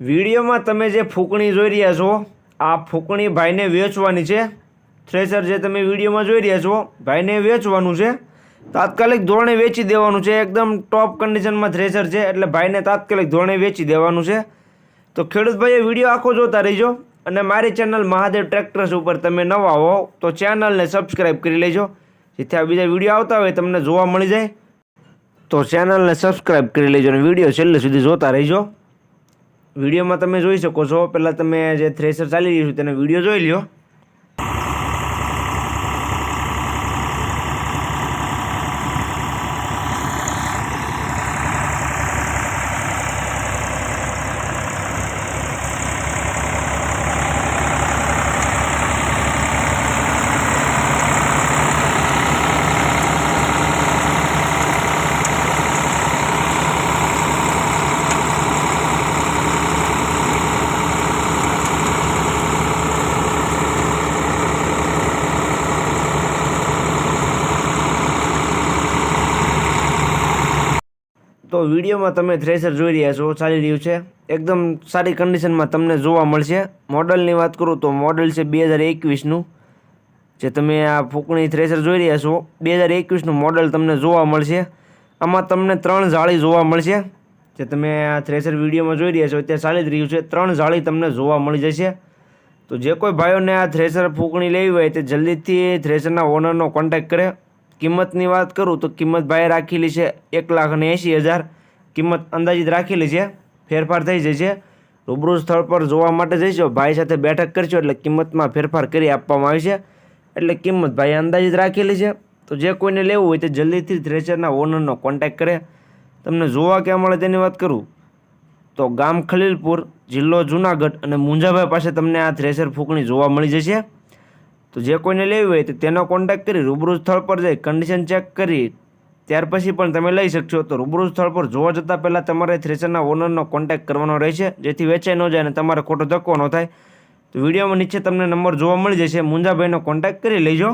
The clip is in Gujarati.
વિડીયોમાં તમે જે ફૂંકણી જોઈ રહ્યા છો, આ ફૂંકણી ભાઈને વેચવાની છે. થ્રેસર જે તમે વિડીયોમાં જોઈ રહ્યા છો, ભાઈને વેચવાનું છે. તાત્કાલિક ધોરણે વેચી દેવાનું છે. એકદમ ટોપ કન્ડિશનમાં થ્રેસર છે, એટલે ભાઈને તાત્કાલિક ધોરણે વેચી દેવાનું છે. તો ખેડૂત ભાઈએ વીડિયો આખો જોતા રહીજો અને મારી ચેનલ મહાદેવ ટ્રેક્ટર્સ ઉપર તમે નવા હો, તો ચેનલને સબસ્ક્રાઈબ કરી લેજો. જેથી આ બીજા વીડિયો આવતા હોય, તમને જોવા મળી જાય. તો ચેનલને સબસ્ક્રાઈબ કરી લેજો અને વીડિયો છેલ્લે સુધી જોતા રહીજો. વિડીયોમાં તમે જોઈ શકો છો. પહેલાં તમે જે થ્રેસર ચાલી રહ્યું છે તેનો વીડિયો જોઈ લ્યો. તો વિડીયોમાં તમે થ્રેસર જોઈ રહ્યા છો, ચાલી રહ્યું છે. એકદમ સારી કન્ડિશનમાં તમને જોવા મળશે. મોડલની વાત કરું તો મોડલ છે બે હજાર એકવીસનું. જે તમે આ ફૂંકણી થ્રેસર જોઈ રહ્યા છો, બે હજાર એકવીસનું મોડલ તમને જોવા મળશે. આમાં તમને ત્રણ જાળી જોવા મળશે. જે તમે આ થ્રેસર વિડીયોમાં જોઈ રહ્યા છો, અત્યારે ચાલી જ રહ્યું છે. ત્રણ જાળી તમને જોવા મળી જશે. તો જે કોઈ ભાઈઓને આ થ્રેસર ફૂંકણી લેવી હોય તે જલ્દીથી થ્રેસરના ઓનરનો કોન્ટેક્ટ કરે. કિંમતની વાત કરું તો કિંમત ભાઈએ રાખેલી છે એક લાખ અને એંશી હજાર. કિંમત અંદાજિત રાખેલી છે. ફેરફાર થઈ જશે રૂબરૂ સ્થળ પર જોવા માટે જઈશો, ભાઈ સાથે બેઠક કરશો એટલે કિંમતમાં ફેરફાર કરી આપવામાં આવે છે. એટલે કિંમત ભાઈએ અંદાજિત રાખેલી છે. તો જે કોઈને લેવું હોય તે જલ્દીથી થ્રેચરના ઓનરનો કોન્ટેક્ટ કરે. તમને જોવા ક્યાં મળે તેની વાત કરું? તો ગામ ખલીલપુર, જિલ્લો જુનાગઢ અને મુંજાભાઈ પાસે તમને આ થ્રેસર ફૂંકણી જોવા મળી જશે. તો જે કોઈને લેવી હોય તો તેનો કોન્ટેક્ટ કરી રૂબરૂ સ્થળ પર જઈ કન્ડિશન ચેક કરી, ત્યાર પછી પણ તમે લઈ શકશો. તો રૂબરૂ સ્થળ પર જોવા જતાં પહેલાં તમારે થ્રેસરના ઓનરનો કોન્ટેક્ટ કરવાનો રહેશે. જેથી વેચાઈ ન જાય અને તમારે ખોટો ધક્કો ન થાય. તો વિડીયોમાં નીચે તમને નંબર જોવા મળી જશે. મુંજાભાઈનો કોન્ટેક્ટ કરી લેજો.